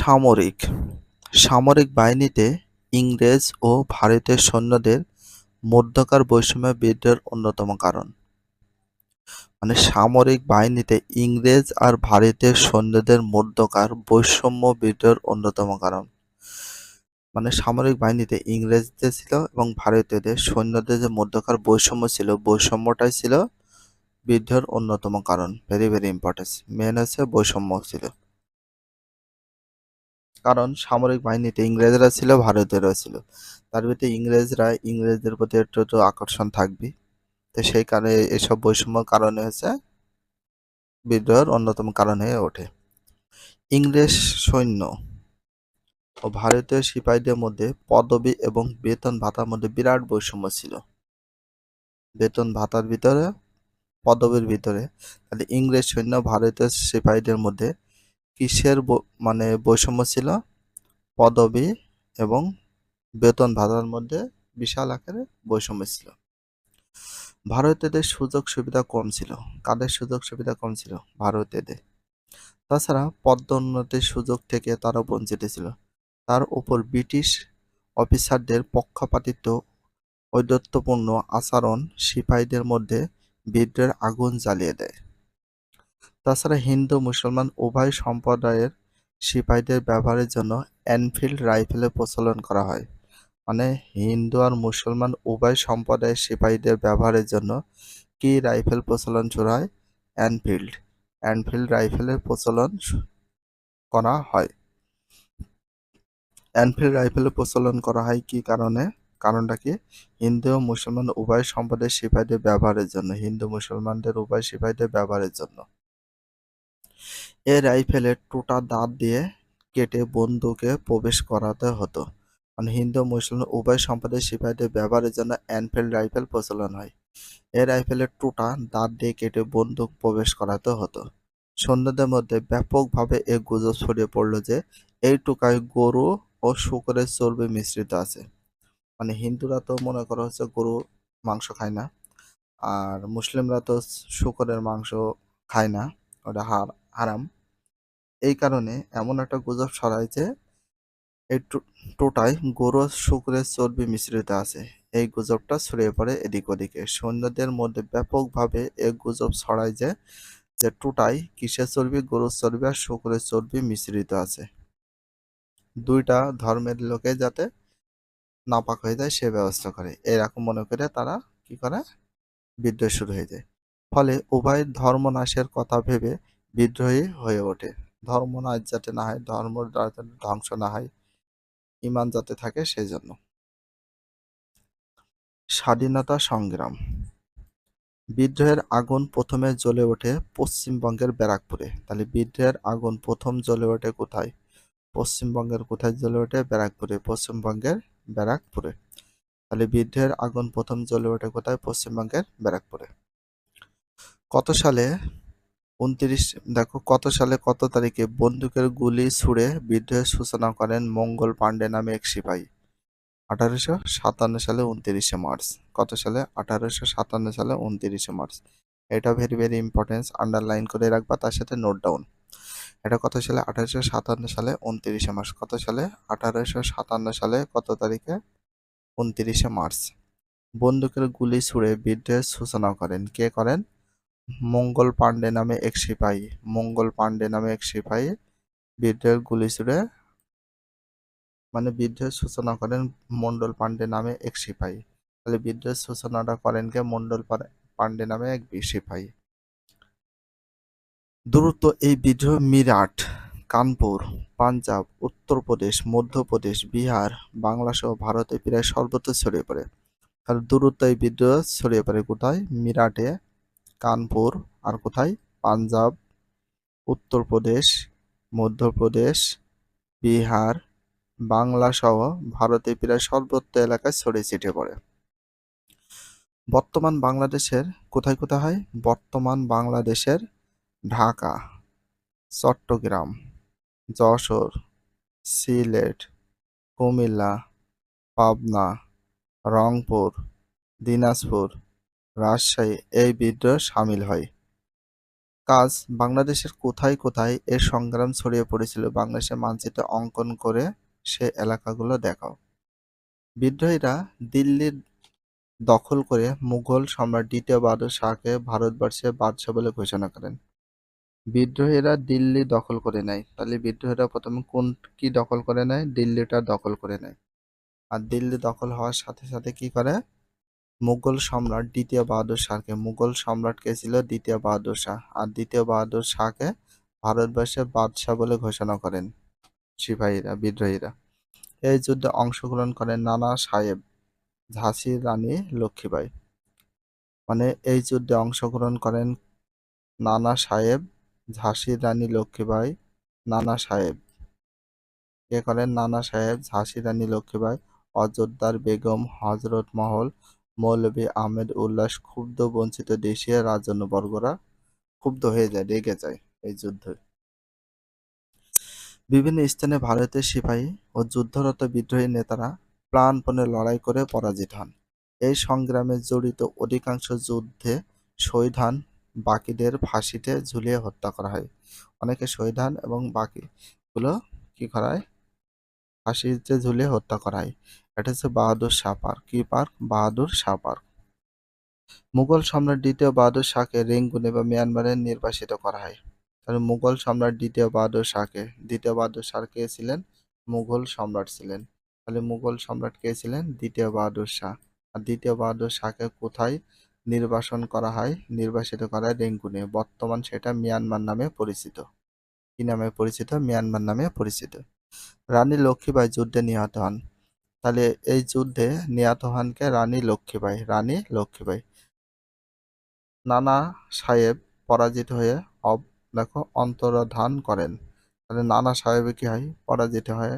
সামরিক সামরিক বাহিনীতে ইংরেজ ও ভারতীয় সৈন্যদের মধ্যকার বৈষম্য বিদ্রোহের অন্যতম কারণ। মানে সামরিক বাহিনীতে ইংরেজ আর ভারতীয় সৈন্যদের মধ্যকার বৈষম্য বিদ্রোহের অন্যতম কারণ। মানে সামরিক বাহিনীতে ইংরেজদের ছিল এবং ভারতীয়দের সৈন্যদের যে মধ্যকার বৈষম্য ছিল, বৈষম্যটাই ছিল বিদ্রোহের অন্যতম কারণ ভেরি ভেরি ইম্পর্টেন্ট মেন হচ্ছে বৈষম্য ছিল কারণ সামরিক বাহিনীতে ইংরেজরা ছিল, ভারতীয়রা ছিল। তার ভিতরে ইংরেজরা, ইংরেজদের প্রতি একটু একটু আকর্ষণ থাকবে। তো সেই কারণে এসব বৈষম্য কারণে হচ্ছে বিদ্রোহের অন্যতম কারণ হয়ে ওঠে। ইংরেজ সৈন্য ও ভারতীয় সিপাহীদের মধ্যে পদবি এবং বেতন ভাতার মধ্যে বিরাট বৈষম্য ছিল। বেতন ভাতার ভিতরে, পদবীর ভিতরে, তাহলে ইংরেজ সৈন্য ভারতীয় সিপাহীদের মধ্যে কিসের মানে বৈষম্য ছিল? পদবি এবং বেতন ভাতার মধ্যে বিশাল আকারে বৈষম্য ছিল। ভারতীয়দের সুযোগ সুবিধা কম ছিল। কাদের সুযোগ সুবিধা কম ছিল? ভারতীয়দের তাছাড়া পদোন্নতির সুযোগ থেকে তারা বঞ্চিত ছিল। তার উপর ব্রিটিশ অফিসারদের পক্ষপাতিত্ব ঔদ্ধত্যপূর্ণ আচরণ, সিপাহীদের মধ্যে বিদ্রোহের আগুন জ্বালিয়ে দেয়। তাছাড়া হিন্দু, মুসলমান উভয় সম্প্রদায়ের সিপাহীদের ব্যবহারের জন্য এনফিল্ড রাইফেলের প্রচলন করা হয়। মানে হিন্দু আর মুসলমান উভয় সম্প্রদায়ের সিপাহীদের ব্যবহারের জন্য কি রাইফেল প্রচলন শুরু হয়? এনফিল্ড। এনফিল্ড রাইফেলের প্রচলন করা হয়। এনফিল্ড রাইফেলের প্রচলন করা হয় কি কারণে? কারণটা কি? হিন্দু ও মুসলমান উভয় সম্প্রদায়ের সিপাহীদের ব্যবহারের জন্য, হিন্দু, মুসলমানদের উভয় সিপাহীদের ব্যবহারের জন্য। এ রাইফেলের টোটা দাঁত দিয়ে কেটে বন্দুকে প্রবেশ করাতে হতো। মানে হিন্দু, মুসলিম, উভয় সম্প্রদায়ের সিপাহীদের ব্যবহারের জন্য এনফিল্ড রাইফেল প্রচলন হয়। এ রাইফেলের টোটা দাঁত দিয়ে কেটে বন্দুক প্রবেশ করাতে হতো। সৈন্যদের মধ্যে ব্যাপকভাবে এ গুজব ছড়িয়ে পড়ল যে, এই টোকায় গরু ও শুকরের চর্বি মিশ্রিত আছে। মানে হিন্দুরা তো মনে করা হচ্ছে গরু মাংস খায় না, আর মুসলিমরা তো শুকরের মাংস খায় না ওটা হার হারাম। এই কারণে এমন একটা গুজব ছড়ায় যে এই টোটায় গরু শুকরের চর্বি মিশ্রিত আছে। এই গুজবটা ছড়িয়ে পড়ে এদিক ওদিকে। সৈন্যদের মধ্যে ব্যাপকভাবে এই গুজব ছড়ায় যে যে টোটায় কিসের চর্বি, গরুর চর্বি আর শুকরের চর্বি মিশ্রিত আছে। দুইটা ধর্মের লোকে যাতে নাপাক হয়ে যায় সে ব্যবস্থা করে। এরকম মনে করে তারা কি করে? বিদ্রোহ শুরু হয়ে যায়। ফলে উভয় ধর্ম নাশের কথা ভেবে বিদ্রোহী হয়ে ওঠে। ধর্ম নাশ যাতে না হয় ধর্ম ধ্বংস না হয় ইমান যাতে থাকে সেই জন্য স্বাধীনতা সংগ্রাম। বিদ্রোহের আগুন প্রথমে জ্বলে ওঠে পশ্চিমবঙ্গের ব্যারাকপুরে। তাহলে বিদ্রোহের আগুন প্রথম জ্বলে ওঠে কোথায়? পশ্চিমবঙ্গের কোথায় জ্বলে ওঠে? ব্যারাকপুরে, পশ্চিমবঙ্গের ব্যারাকপুরে। তাহলে বিদ্রোহের আগুন প্রথম জ্বলে ওঠে কোথায়? পশ্চিমবঙ্গের ব্যারাকপুরে। কত সালে উনত্রিশ, দেখো কত সালে কত তারিখে বন্দুকের গুলি ছুড়ে বিদ্রোহের সূচনা করেন মঙ্গল পাণ্ডে নামে এক সিপাহী? আঠারোশো সাতান্ন সালে উনত্রিশে মার্চ। কত সালে? আঠারোশো সাতান্ন সালে উনত্রিশে মার্চ। এটা ভেরি ভেরি ইম্পর্টেন্স আন্ডারলাইন করে রাখবা, তার সাথে নোট ডাউন এটা কত সালে? আঠারোশো সাতান্ন সালে উনত্রিশে মার্চ। কত সালে? আঠারোশো সাতান্ন সালে কত তারিখে? উনত্রিশে মার্চ। বন্দুকের গুলি ছুড়ে বিদ্রোহের সূচনা করেন। কে করেন? মঙ্গল পাণ্ডে নামে এক সিপাহী। মঙ্গল পাণ্ডে নামে এক সিপাহী বিদ্রোহের গুলি ছুড়ে মানে বিদ্রোহের সূচনা করেন মন্ডল পাণ্ডে নামে এক সিপাহী। তাহলে বিদ্রোহের সূচনাটা করেন কে? মন্ডল পাণ্ডে নামে এক সিপাহী। দ্রুত এই বিদ্রোহ মিরাট, কানপুর, পাঞ্জাব, উত্তরপ্রদেশ, মধ্যপ্রদেশ, বিহার বাংলা সহ ভারতে প্রায় সর্বত্র ছড়িয়ে পড়ে। তাহলে দ্রুত এই বিদ্রোহ ছড়িয়ে পড়ে কোথায়? মিরাটে কানপুর, আর কোথায়? পাঞ্জাব, উত্তরপ্রদেশ, মধ্যপ্রদেশ, বিহার বাংলা সহ ভারতে প্রায় সর্বত্র এলাকায় ছড়িয়ে ছিটিয়ে পড়ে। বর্তমান বাংলাদেশের কোথায় কোথায় হয়? বর্তমান বাংলাদেশের ঢাকা, চট্টগ্রাম, যশোর, সিলেট, কুমিল্লা, পাবনা, রংপুর, দিনাজপুর রাজশাহী এই বিদ্রোহ সামিল হয়। কাজ বাংলাদেশের কোথায় কোথায় এর সংগ্রাম ছড়িয়ে পড়েছিল বাংলাদেশের মানচিত্র অঙ্কন করে সে এলাকাগুলো দেখাও। বিদ্রোহীরা দিল্লির দখল করে মুঘল সম্রাট দ্বিতীয় বাহাদুর শাহকে ভারতবর্ষে বাদশাহ বলে ঘোষণা করেন। বিদ্রোহীরা দিল্লি দখল করে নেয়। তাহলে বিদ্রোহীরা প্রথমে কোন কি দখল করে নেয়? দিল্লিটা দখল করে নেয়। আর দিল্লি দখল হওয়ার সাথে সাথে কি করে? মুঘল সম্রাট দ্বিতীয় বাহাদুর শাহকে, মুঘল সম্রাট কে ছিল দ্বিতীয় বাহাদুর শাহ আর দ্বিতীয় বাহাদুর শাহকে ভারতবর্ষের বাদশাহ বলে ঘোষণা করেন সিপাহীরা, বিদ্রোহীরা। এই যুদ্ধে অংশগ্রহণ করেন নানা সাহেব, ঝাঁসির রানী লক্ষ্মীবাই মানে এই যুদ্ধে অংশগ্রহণ করেন নানা সাহেব, ঝাঁসির রানী লক্ষ্মীবাই নানা সাহেব। কে করেন নানা সাহেব, ঝাঁসির রানী লক্ষ্মীবাই অযোধ্যার বেগম হজরত মহল মৌলভী আহমেদ উল্লাস ক্ষুব্ধ, বঞ্চিত দেশীয় রাজন্যবর্গরা ক্ষুব্ধ হয়ে যায়, রেগে যায় এই যুদ্ধে। বিভিন্ন স্থানে ভারতের সিপাহী ও যুদ্ধরত বিদ্রোহী নেতারা প্রাণপণে লড়াই করে পরাজিত হন। এই সংগ্রামে জড়িত অধিকাংশ যুদ্ধে শহীদ হন, বাকিদের ফাঁসিতে ঝুলিয়ে হত্যা করা হয়। অনেকে শহীদ হন এবং বাকিগুলো কি করা হয় ফাঁসিতে ঝুলে হত্যা করা হয় এটা হচ্ছে বাহাদুর শাহ পার্ক। কি পার্ক? বাহাদুর শাহ পার্ক। মুঘল সম্রাট দ্বিতীয় বাহাদুর শাহকে রেঙ্গুনে বা মিয়ানমারে নির্বাসিত করা হয়। তাহলে মুঘল সম্রাট দ্বিতীয় বাহাদুর শাহকে, দ্বিতীয় বাহাদুর শাহ কে ছিলেন? মুঘল সম্রাট ছিলেন। তাহলে মুঘল সম্রাট কে ছিলেন? দ্বিতীয় বাহাদুর শাহ। আর দ্বিতীয় বাহাদুর শাহকে কোথায় নির্বাসন করা হয়? নির্বাসিত করা হয় রেঙ্গুনে বর্তমান সেটা মিয়ানমার নামে পরিচিত। কি নামে পরিচিত? মিয়ানমার নামে পরিচিত। রানী লক্ষ্মীবাই যুদ্ধে নিহত হন। তাহলে এই যুদ্ধে নিহত হন কে রানী লক্ষ্মীবাই রানী লক্ষ্মীবাই নানা সাহেব পরাজিত হয়ে অব দেখো অন্তর্ধান করেন। তাহলে নানা সাহেবে কি হয়? পরাজিত হয়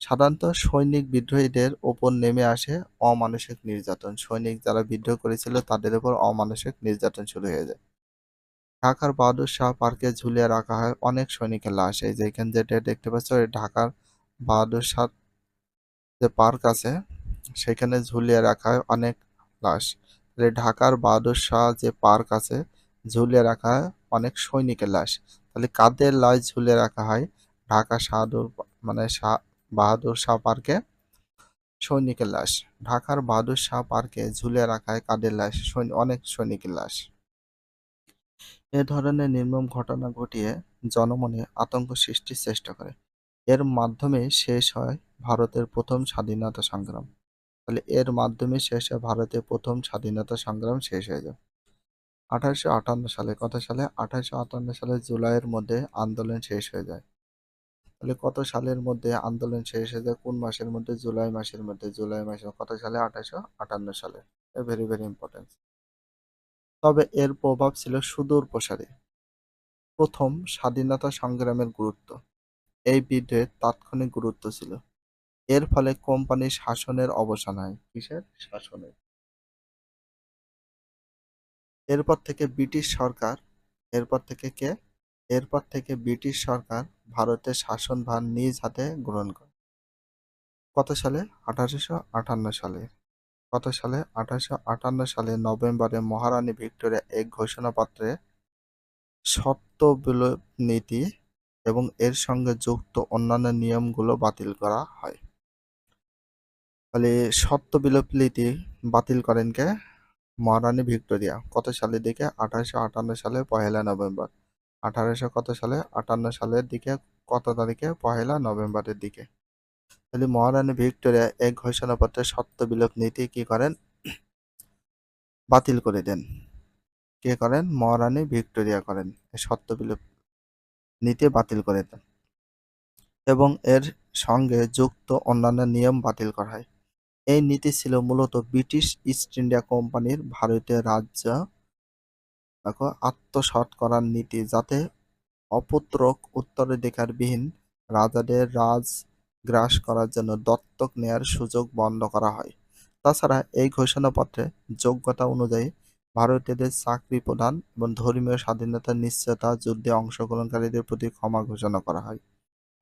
সাধারণত সৈনিক বিদ্রোহীদের ওপর নেমে আসে অমানসিক নির্যাতন। সৈনিক যারা বিদ্রোহ করেছিল তাদের উপর অমানসিক নির্যাতন শুরু হয়ে যায়। ঢাকার বাহাদুর শাহ পার্কে ঝুলিয়ে রাখা হয় অনেক সৈনিকের লাশ। এই যে এখানে যেটা দেখতে পাচ্ছ ঢাকার বাহাদুর শাহ যে পার্ক আছে, সেখানে ঝুলিয়ে রাখা হয় অনেক লাশ। তাহলে ঢাকার বাহাদুর শাহ যে পার্ক আছে, ঝুলিয়ে রাখা হয় অনেক সৈনিকের লাশ। তাহলে কাদের লাশ ঝুলিয়ে রাখা হয়? ঢাকা শাহাদুর মানে শাহ বাহাদুর শাহ পার্কে সৈনিকের লাশ। ঢাকার বাহাদুর শাহ পার্কে ঝুলিয়ে রাখা হয় কাদের লাশ? অনেক সৈনিকের লাশ। এ ধরনের নির্মম ঘটনা ঘটিয়ে জনমনে আতঙ্ক সৃষ্টির চেষ্টা করে। এর মাধ্যমে শেষ হয় ভারতের প্রথম স্বাধীনতা সংগ্রাম। তাহলে এর মাধ্যমে শেষ হয় ভারতের প্রথম স্বাধীনতা সংগ্রাম শেষ হয়ে যায়। আঠারোশো আটান্ন সালে কত সালে আঠারোশো আটান্ন সালে জুলাইয়ের মধ্যে আন্দোলন শেষ হয়ে যায়। তাহলে কত সালের মধ্যে আন্দোলন শেষ হয়ে যায়? কোন মাসের মধ্যে? জুলাই মাসের মধ্যে। জুলাই মাসের কত সালে আঠারোশো আটান্ন সালে। ভেরি ভেরি ইম্পর্টেন্ট তবে এর প্রভাব ছিল সুদূর প্রসারী। প্রথম স্বাধীনতা সংগ্রামের গুরুত্ব। এই বিদ্রোহের তাৎক্ষণিক গুরুত্ব ছিল। এর ফলে কোম্পানির শাসনের অবসান হয়। কিসের শাসনের? এরপর থেকে ব্রিটিশ সরকার, এরপর থেকে কে? এরপর থেকে ব্রিটিশ সরকার ভারতের শাসনভার নিজ হাতে গ্রহণ করে। কত সালে? আঠারোশো আটান্ন সালে। কত সালে? আঠারোশো আটান্ন সালে নভেম্বরে মহারানী ভিক্টোরিয়া এক ঘোষণাপত্রে সত্য বিলোপ নীতি এবং এর সঙ্গে যুক্ত অন্যান্য নিয়মগুলো বাতিল করা হয়। তাহলে সত্য বিলোপ নীতি বাতিল করেন কে? মহারানী ভিক্টোরিয়া। কত সালের দিকে? আঠারোশো আটান্ন সালে পহেলা নভেম্বর। আঠারোশো কত সালে? আটান্ন সালের দিকে। কত তারিখে? পহেলা নভেম্বরের দিকে। তাহলে মহারানী ভিক্টোরিয়া এক ঘোষণাপত্রে সত্য বিলোপ নীতি কি করেন? বাতিল করে দেন। কে করেন? মহারানী ভিক্টোরিয়া করেন। সত্য বিলোপ নীতি বাতিল করে দেন। এবং এর সঙ্গে যুক্ত অন্যান্য নিয়ম বাতিল করা হয়। এই নীতি ছিল মূলত ব্রিটিশ ইস্ট ইন্ডিয়া কোম্পানির ভারতীয় রাজ্য, দেখো, আত্মসাৎ করার নীতি, যাতে অপুত্রক উত্তরাধিকারবিহীন রাজাদের রাজ গ্রাস করার জন্য দত্তক নেয়ার সুযোগ বন্ধ করা হয়। তাছাড়া এই ঘোষণাপত্রে যোগ্যতা অনুযায়ী ভারতীয়দের চাকরি প্রদান এবং ধর্মীয় স্বাধীনতা নিশ্চয়তা যুদ্ধে অংশগ্রহণকারীদের প্রতি ক্ষমা ঘোষণা করা হয়।